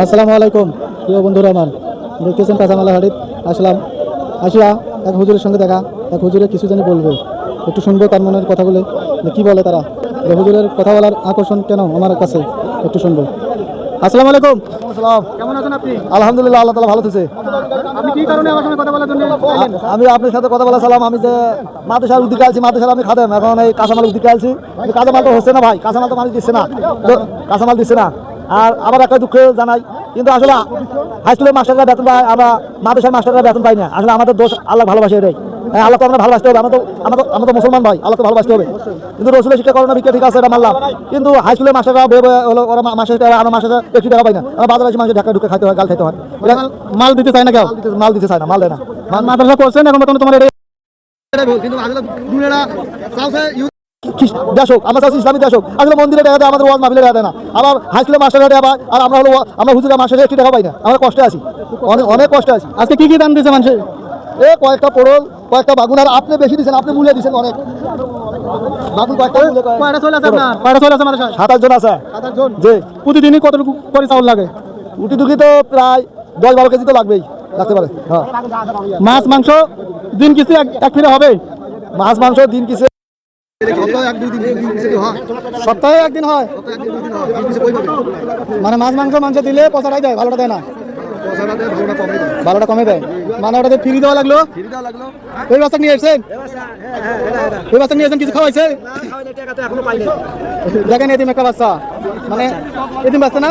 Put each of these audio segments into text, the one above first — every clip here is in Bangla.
আসসালামু আলাইকুম প্রিয় বন্ধুরা আমার দেখতেছেন কাঁচামালা হাড়িত আসলাম। আসিয়া এক হুজুরের সঙ্গে দেখা। এক হুজুরে কিছু জানি বলবে। একটু শুনব তার মনের কথা বলে যে কি বলে তারা? যে হুজুরের কথা বলার আকর্ষণ কেন আমার কাছে? একটু শুনব। আসসালামু আলাইকুম। আসসালাম। কেমন আছেন আপনি? আলহামদুলিল্লাহ আল্লাহ তালা ভালো থেছে আপনি কি কারণে আমার সঙ্গে কথা বলার জন্য আমি আপনার সাথে কথা বলা সালাম। আমি যে মাদ্রাসার উদ্দিকে আছি মাদ্রাসার আমি খাদেম। এখন এই কাঁচামাল উদ্দিকে আছি। কাঁচামাল তো হচ্ছে না ভাই। কাঁচামাল তো মানুষ দিচ্ছে না। কাঁচামাল দিচ্ছে না। আর আবার একটা দুঃখ জানাই, কিন্তু আসলে হাই স্কুলের মাস্টাররা বেতন পায়, আমরা মাদ্রাসার মাস্টাররা বেতন পাই না। আসলে আমাদের দোষ আল্লাহ ভালোবাসে এটাই। হ্যাঁ আল্লাহ তো আমরা ভালোবাসতে হবে, আমরা তো আমরা তো আমরা মুসলমান ভাই আল্লাহ ভালোবাসতে হবে। কিন্তু রসুলের শিক্ষা করোনা বিক্রিয়া ঠিক আছে, এটা মানলাম। কিন্তু হাই স্কুলের মাস্টাররা বেয়ে হলো, ওরা মাসে আমরা মাসে একটু টাকা পাই না। আমরা বাজারে আসি মানুষের ঢাকা ঢুকে খাইতে হয়, গাল খাইতে হয়। মাল দিতে চায় না কেউ। মাল দিতে চায় না, মাল দেয় না। মাদ্রাসা করছেন, এখন তোমার এটা দেশ হোক আমরা চাচ্ছি ইসলামী দেশ হোক আসলে মন্দিরে দেখা দেয় আমাদের ওয়াজ মাহফিলে দেখা দেয় না। আবার হাই স্কুলের মাস্টার দেখা দেয় আর আমরা হলো আমরা হুজুরের মাস্টারে একটি টাকা পাই না আমরা কষ্টে আছি। অনেক অনেক কষ্টে আছি। আজকে কি কি দাম দিয়েছে মানুষের? এ কয়েকটা পোড়ল কয়েকটা বাগুন আর আপনি বেশি দিচ্ছেন আপনি মূল্য দিচ্ছেন অনেক। বাগুন কয়েকটা কয়টা চলে আছে আপনার? কয়টা চলে আছে যে প্রতিদিনই কতটুকু করে চাউল লাগে? উটি টুকি তো প্রায় দশ বারো কেজি তো লাগবেই লাগতে পারে হ্যাঁ। মাছ মাংস দিন কিছু এক ফিরে হবে? মাছ মাংস দিন কিসে সপ্তাহে একদিন হয়। মানে মাছ মাংস মাংস দিলে পয়সাটাই দেয় ভালোটা দেয় না? ভালোটা কমে দেয়। মানে ওটাতে ফ্রি দেওয়া লাগল? ওই বাচ্চা নিয়ে এসছেন? ওই বাচ্চা নিয়ে এসেছেন কিছু খাওয়াইছে দেখেন এদিন একটা বাচ্চা। মানে এদিন বাচ্চা না?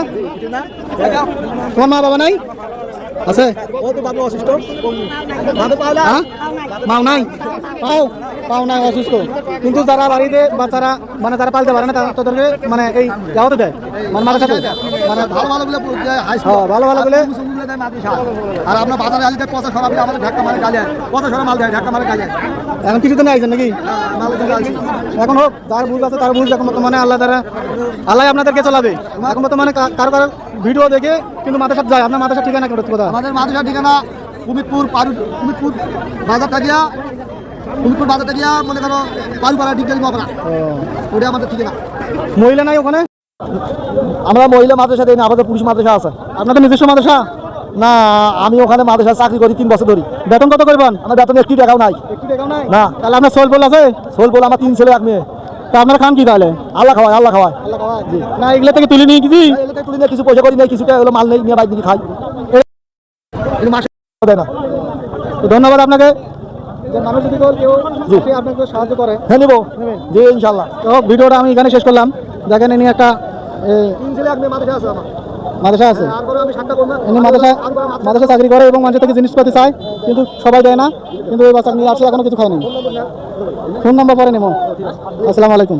তোমার মা বাবা নাই? আছে? পাও মাও নাই? পাও পাও নাই, অসুস্থ। কিন্তু যারা বাড়িতে বা যারা মানে যারা পালতে পারে না তাদেরকে মানে এই যাওয়াতে দেয়। মানে সাথে মানে ভালো ভালো গুলো হ্যাঁ, ভালো ভালো বলে। আর আপনার বাজারে আসলে পচা সরাবি আমাদের ঢাকা মারে গালে। পচা সরা মাল দেয় ঢাকা মারে গালে। এখন কিছু তো আইছেন নাকি আসি এখন হোক আছে তার ভুল এখন বর্তমানে আল্লাহ দ্বারা আল্লাহ আপনাদেরকে চালাবে। এখন বর্তমানে কা- কারও কারও ভিডিও দেখে কিন্তু মাথার সাথে যায় আপনার মাথার সাথে ঠিকানা আমাদের মাদ্রাসা ঠিকানা কুমিরপুর পারু কুমিরপুর বাজার থাকিয়া কুমিরপুর বাজার থাকিয়া মনে করো পারুপাড়া ডিগেল মগরা। ওটা আমাদের ঠিকানা। মহিলা নাই ওখানে? আমরা মহিলা মাদ্রাসা দিই না আমাদের পুরুষ মাদ্রাসা আছে। আপনাদের নিজস্ব মাদ্রাসা? না আমি ওখানে মাদ্রাসা চাকরি করি তিন বছর ধরি। বেতন কত করবেন? আমার বেতন একটি টাকাও নাই। না। তাহলে আপনার সোল বল আছে? সোল বলে আমার তিন ছেলে এক মেয়ে। তা আপনারা খান কি তাহলে? আল্লাহ খাওয়ায় আল্লাহ খাওয়ায়। না এগুলো থেকে তুলে নিয়ে কি এই এলাকায় তুলি না কিছু পয়সা করি নাই কিছু হলো মাল নেই নিয়ে বাইক দিকে খাই। মাসে দেয় না। তো ধন্যবাদ আপনাকে। মানুষ যদি কেউ কেউ জি। এসে আপনাকে সাহায্য করে হ্যাঁ নিবো। জি ইনশাল্লাহ। তো ভিডিওটা আমি এখানে শেষ করলাম। দেখেন নিয়ে একটা মাদ্রাসা আছে মাদ্রাসা মাদ্রাসা মাদ্রাসা চাকরি করে এবং মানুষের থেকে জিনিসপাতি চায় কিন্তু সবাই দেয় না কিন্তু ওই বাচ্চা নিয়ে আছে এখনও কিছু খায়নি ফোন নাম্বার পরে নেব। আসসালামু আলাইকুম।